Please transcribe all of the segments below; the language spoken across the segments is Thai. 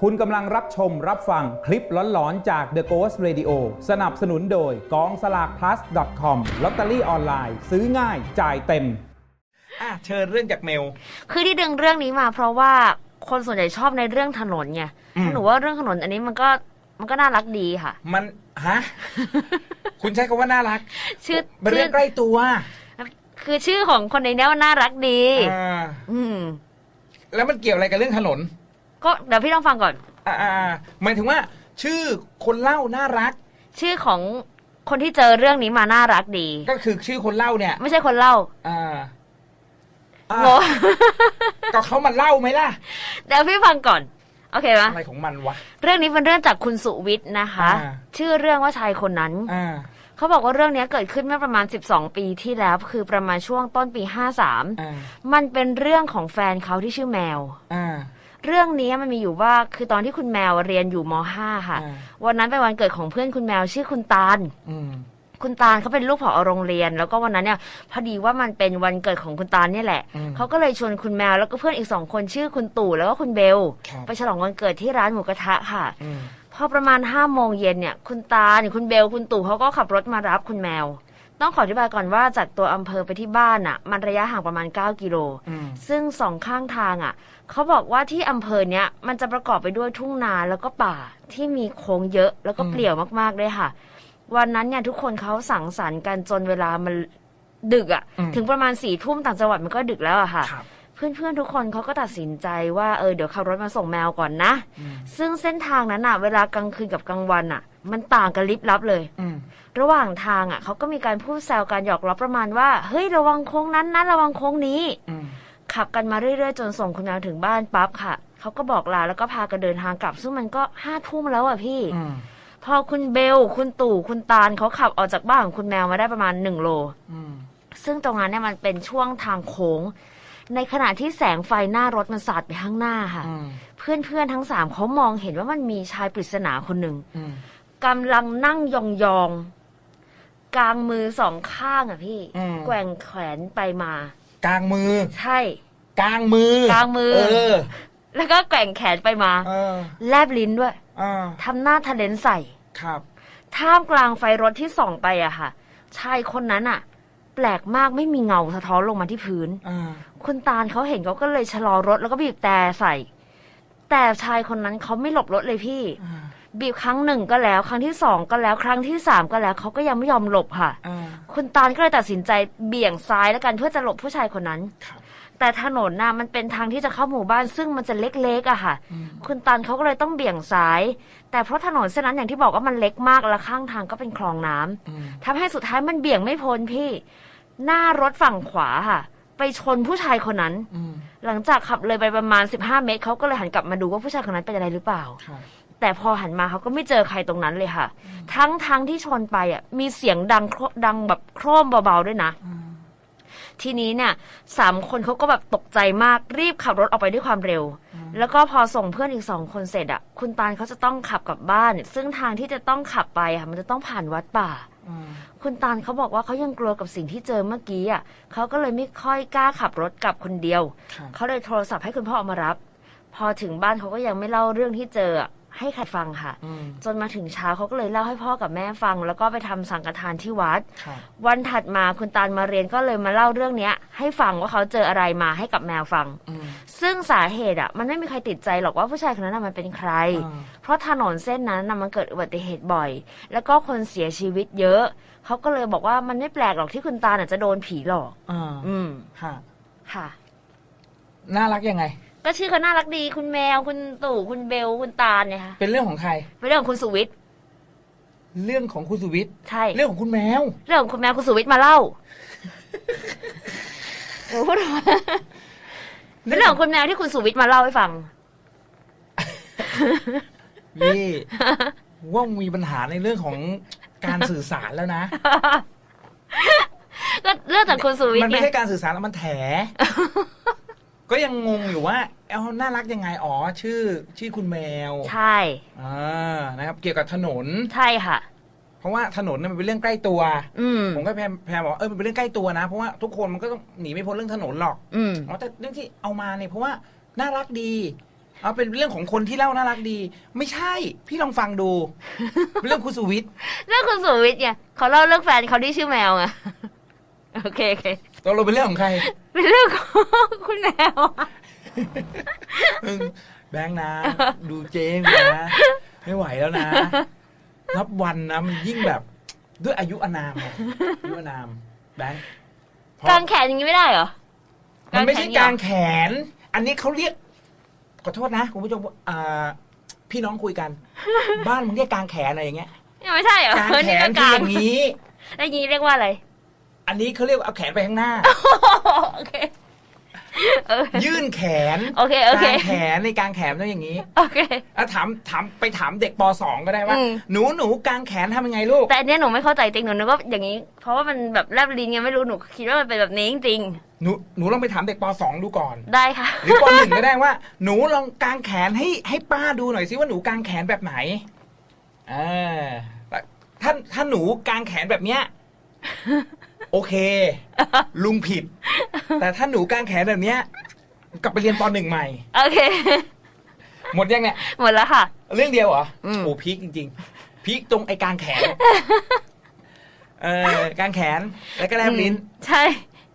คุณกำลังรับชมรับฟังคลิปหลอนๆ จาก The Ghost Radio สนับสนุนโดยกองสลาก plus com ลอตเตอรี่ออนไลน์ซื้อง่ายจ่ายเต็ม อะเชิญเรื่องจากเมล คือที่ดึงเรื่องนี้มาเพราะว่าคนส่วนใหญ่ชอบในเรื่องถนนไงอืม หนูว่าเรื่องถนนอันนี้มันก็มันก็น่ารักดีค่ะ มัน ฮะ คุณใช้คำว่าน่ารักชื่อเป็นเรื่องใกล้ตัวคือชื่อของคนในเนี้ยมันน่ารักดี อ่าอืม แล้วมันเกี่ยวอะไรกับเรื่องถนน ก็เดี๋ยวพี่ต้องฟังก่อน อ่าอ่าอ่าหมายถึงว่า ชื่อคนเล่าน่ารัก ชื่อของคนที่เจอเรื่องนี้มาน่ารักดี ก็คือชื่อคนเล่าเนี่ยไม่ใช่คนเล่าอ่าอ่าโงก็เขามาเล่าไหมล่ะ เดี๋ยวพี่ฟังก่อน โอเคไหมอะไรของมันวะ เรื่องนี้เป็นเรื่องจากคุณสุวิทย์นะคะ อ่า ชื่อเรื่องว่าชายคนนั้น อ่าเขาบอกว่าเรื่องนี้เกิดขึ้นเมื่อประมาณ 12 ปีที่แล้ว คือประมาณช่วงต้นปี53อ่ามันเป็นเรื่องของแฟนเขาที่ชื่อแมว อ่า เรื่องนี้มันมีอยู่ว่าคือตอนที่คุณแมวเรียนอยู่ม .5 ค่ะอ่าวันนั้นเป็นวันเกิดของเพื่อนคุณแมวชื่อคุณตาลอืมคุณตาลเขาเป็นลูกผอโรงเรียน แล้วก็วันนั้นเนี่ยพอดีว่ามันเป็นวันเกิดของคุณตาลเนี่ยแหละอืมเขาก็เลยชวนคุณแมวแล้วก็เพื่อนอีกสองคนชื่อคุณตู่แล้วก็คุณเบลครับไปฉลองวันเกิดที่ร้านหมูกระทะค่ะอืมพอประมาณห้าโมงเย็นเนี่ย คุณตาลคุณเบลคุณตู่เขาก็ขับรถมารับคุณแมว ต้องขออธิบายก่อนว่าจากตัวอำเภอไปที่บ้านอะ มันระยะห่างประมาณ 9 กิโล อืม ซึ่งสองข้างทางอะเขาบอกว่าที่อำเภอเนี้ยมันจะประกอบไปด้วยทุ่งนาแล้วก็ป่าที่มีโค้งเยอะแล้วก็อืมเปลี่ยวมากๆเลยค่ะ วันนั้นเนี่ยทุกคนเขาสังสรรค์กันจนเวลามันดึกอะถึงประมาณสี่ทุ่มต่างจังหวัดมันก็ดึกแล้วอะค่ะ ครับ เพื่อนๆทุกคนเขาก็ตัดสินใจว่าเออเดี๋ยวขับรถมาส่งแมวก่อนนะอืมซึ่งเส้นทางนั้นอะเวลากลางคืนกับกลางวันอะมันต่างกันลิบลับเลยอืมระหว่างทางอะเขาก็มีการพูดแซวกันหยอกล้อประมาณว่าเฮ้ยระวังโค้งนั้นนะระวังโค้งนี้อืมขับกันมาเรื่อยๆ จนส่งคุณแมวถึงบ้านปั๊บค่ะเขาก็บอกลาแล้วก็พากันเดินทางกลับซึ่งมันก็ห้าทุ่มแล้วอะพี่อืมพอคุณเบล คุณตู่คุณตาลเขาขับออกจากบ้านของคุณแมวมาได้ประมาณหนึ่งโลอืมซึ่งตรงนั้นเนี่ยมันเป็นช่วงทางโค้ง ในขณะที่แสงไฟหน้ารถมันสาดไปข้างหน้าค่ะอืมเพื่อนๆทั้งสามเขามองเห็นว่ามันมีชายปริศนาคนหนึ่งอืมกำลังนั่งยองๆกลางมือสองข้างอะพี่อืมแกว่งแขนไปมา กลางมือ ใช่ กลางมือ กลางมือเออแล้วก็แกว่งแขนไปมาเออแลบลิ้นด้วยอ่าทำหน้าทะเลนใส่ครับท่ามกลางไฟรถที่ส่องไปอะค่ะชายคนนั้นอะ แปลกมากไม่มีเงาสะท้อนลงมาที่พื้น อ่า คุณตาลเขาเห็นเขาก็เลยชะลอรถแล้วก็บีบแต่ใส่ แต่ชายคนนั้นเขาไม่หลบรถเลยพี่ อ่า บีบครั้งหนึ่งก็แล้ว ครั้งที่สองก็แล้วครั้งที่สามก็แล้วเขาก็ยังไม่ยอมหลบค่ะ อ่า คุณตาลก็เลยตัดสินใจเบี่ยงซ้ายแล้วกันเพื่อจะหลบผู้ชายคนนั้น ครับ แต่ถนนน่ะมันเป็นทางที่จะเข้าหมู่บ้านซึ่งมันจะเล็กๆอะค่ะอืมคุณตันเขาก็เลยต้องเบี่ยงซ้าย แต่เพราะถนนเส้นนั้นอย่างที่บอกว่ามันเล็กมากและข้างทางก็เป็นคลองน้ำอืมทำให้สุดท้ายมันเบี่ยงไม่พ้นพี่ หน้ารถฝั่งขวาค่ะ ไปชนผู้ชายคนนั้นอืมหลังจากขับเลยไปประมาณ 15 เมตรเขาก็เลยหันกลับมาดูว่าผู้ชายคนนั้นเป็นอะไรหรือเปล่าครับแต่พอหันมาเขาก็ไม่เจอใครตรงนั้นเลยค่ะ ทั้งทั้งที่ชนไปอะมีเสียงดังโครดังแบบโครมเบาๆด้วยนะอืม ทีนี้เนี่ยสามคนเขาก็แบบตกใจมากรีบขับรถออกไปด้วยความเร็ว แล้วก็พอส่งเพื่อนอีกสองคนเสร็จอะคุณตาลเขาจะต้องขับกลับบ้าน ซึ่งทางที่จะต้องขับไปค่ะมันจะต้องผ่านวัดป่าอืมคุณตาลเขาบอกว่าเขายังกลัวกับสิ่งที่เจอเมื่อกี้อะเขาก็เลยไม่ค่อยกล้าขับรถกลับคนเดียวครับเขาเลยโทรศัพท์ให้คุณพ่อเอามารับ พอถึงบ้านเขาก็ยังไม่เล่าเรื่องที่เจออะ ให้ใครฟังค่ะอืมจนมาถึงเช้าเขาก็เลยเล่าให้พ่อกับแม่ฟัง แล้วก็ไปทำสังฆทานที่วัดครับวันถัดมาคุณตาลมาเรียนก็เลยมาเล่าเรื่องเนี้ย ให้ฟังว่าเขาเจออะไรมาให้กับแมวฟังอืมซึ่งสาเหตุอะ มันไม่มีใครติดใจหรอกว่าผู้ชายคนนั้นนะมันเป็นใครอ่าเพราะถนนเส้นนั้นนะมันเกิดอุบัติเหตุบ่อย แล้วก็คนเสียชีวิตเยอะ เขาก็เลยบอกว่ามันไม่แปลกหรอกที่คุณตาน่ะจะโดนผีหลอกอ่าอืมฮะค่ะ น่ารักยังไง ก็ชื่อเขาน่ารักดีคุณแมวคุณตู่คุณเบลคุณตาลเนี่ยค่ะเป็นเรื่องของใคร เป็นเรื่องของคุณสุวิทย์เรื่องของคุณสุวิทย์ใช่ เรื่องของคุณแมว เรื่องของคุณแมวคุณสุวิทย์มาเล่าโอ้โหพูดออกมาเป็นเรื่องของคุณแมวที่คุณสุวิทย์มาเล่าให้ฟัง นี่ว่ามีปัญหาในเรื่องของการสื่อสารแล้วนะก็เรื่องจากคุณสุวิทมันย์ไม่ไงใช่การสื่อสารแล้วมันแถ ก็ยังงงอยู่ว่าเอ้าน่ารักยังไงอ๋อชื่อชื่อคุณแมวใช่อ่านะครับ เกี่ยวกับถนน ใช่ค่ะ เพราะว่าถนนเนี่ยมันเป็นเรื่องใกล้ตัว อืมผมก็พยายามพยายามบอกว่าเออมันเป็นเรื่องใกล้ตัวนะ เพราะว่าทุกคนมันก็ต้องหนีไม่พ้นเรื่องถนนหรอกอืมอ๋อแต่เรื่องที่เอามาเนี่ยเพราะว่าน่ารักดีเอาเป็นเรื่องของคนที่เล่าน่ารักดี ไม่ใช่ พี่ลองฟังดูเป็นเรื่องคุณสุวิทย์เรื่องคุณสุวิทย์เนี่ยเขาเล่าเรื่องแฟนเขาที่ชื่อแมวไงโอเคโอเคตกลงเป็นเรื่องของใคร เป็นเรื่องของคุณแมวอะมึงแบงค์นะ ดูเจ๊งนะ ไม่ไหวแล้วนะนับวันนะมันยิ่งแบบ ด้วยอายุอานามอะอายุอานาม แบงค์เพราะกางแขนอย่างนี้ไม่ได้เหรอมันไม่ใช่กากางงแขแขน อันนี้เขาเรียก ขอโทษนะคุณผู้ชมอ่าพี่น้องคุยกัน บ้านมึงเรียกกางแขนอะไรอย่างเงี้ยยังไม่ใช่เหรอกางแขนี่นก็คืกาองอย่างนี้ แล้วอย่างนี้เรียกว่าอะไร อันนี้เขาเรียกว่าเอาแขนไปข้างหน้า โอเคเออยื่นแขนโอเคโอเคกางแขนในกางแขนต้องอย่างนี้โอเคอะถามถามไปถามเด็กป .2 ก็ได้ว่าอืมหนูหนูกางแขนทำยังไงลูก แต่อันเนี้ยหนูไม่เข้าใจจริงหนูนึกว่าอย่างนี้ เพราะว่ามันแบบแลบลิ้นไงไม่รู้หนูคิดว่ามันเป็นแบบนี้จริงหนูหนูลองไปถามเด็กป .2 ดูก่อนๆได้ค่ะหรือป .1 ก็ได้ว่า หนูลองกางแขนให้ให้ป้าดูหน่อยสิว่าหนูกางแขนแบบไหนอ่าถ้าถ้าหนูกางแขนแบบเนี้ย โอเค ลุงผิด แต่ถ้าหนูกางแขนแบบเนี้ยกลับไปเรียนป .1 ใหม่ โอเค หมดยังเนี่ย หมดแล้วค่ะ เรื่องเดียวเหรออืม โอ้พีคจริง ๆ พีคตรงไอ้กางแขน เออกางแขนแล้วก็แลบลิ้น ใช่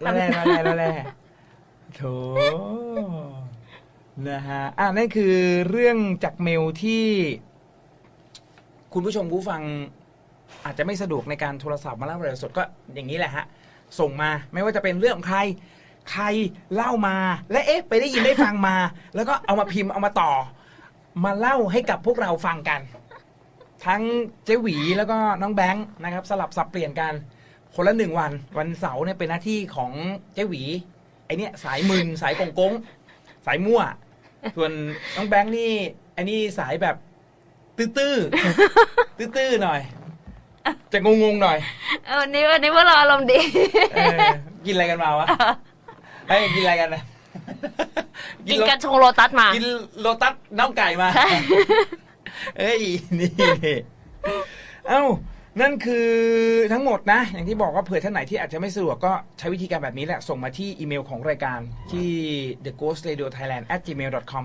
แล้วแลแล้วแลแล้วแลโถนะฮะ อะนั่นคือเรื่องจากเมลที่ คุณผู้ชมผู้ฟังอาจจะไม่สะดวกในการโทรศัพท์มาเล่าเรื่องสดก็อย่างนี้แหละฮะ ส่งมา ไม่ว่าจะเป็นเรื่องของใคร ใครเล่ามา และเอ๊ะ ไปได้ยินได้ฟังมา แล้วก็เอามาพิมพ์เอามาต่อ มาเล่าให้กับพวกเราฟังกัน ทั้งเจหวีแล้วก็น้องแบงค์นะครับ สลับสับเปลี่ยนกัน คนละหนึ่งวัน วันเสาร์เนี่ยเป็นหน้าที่ของเจหวีไอเนี้ยสายมึนสายกงกงสายมั่ว ส่วนน้องแบงค์นี่ไอันนี้สายแบบตื้อตื้อตื้อตื้อๆหน่อย จะงงๆหน่อยเออวันนี้วันนี้พวกเราอารมณ์ดี เออกินอะไรกันมาวะเฮ้ยกินอะไรกันนะกินโลกระชงโลตัสมา กินโลตัสน้องไก่มาใช่ เอ้ยนี่เอ้านั่นคือทั้งหมดนะ อย่างที่บอกว่าเผื่อท่านไหนที่อาจจะไม่สะดวกก็ใช้วิธีการแบบนี้แหละ ส่งมาที่อีเมลของรายการที่ the ghost radio thailand at gmail com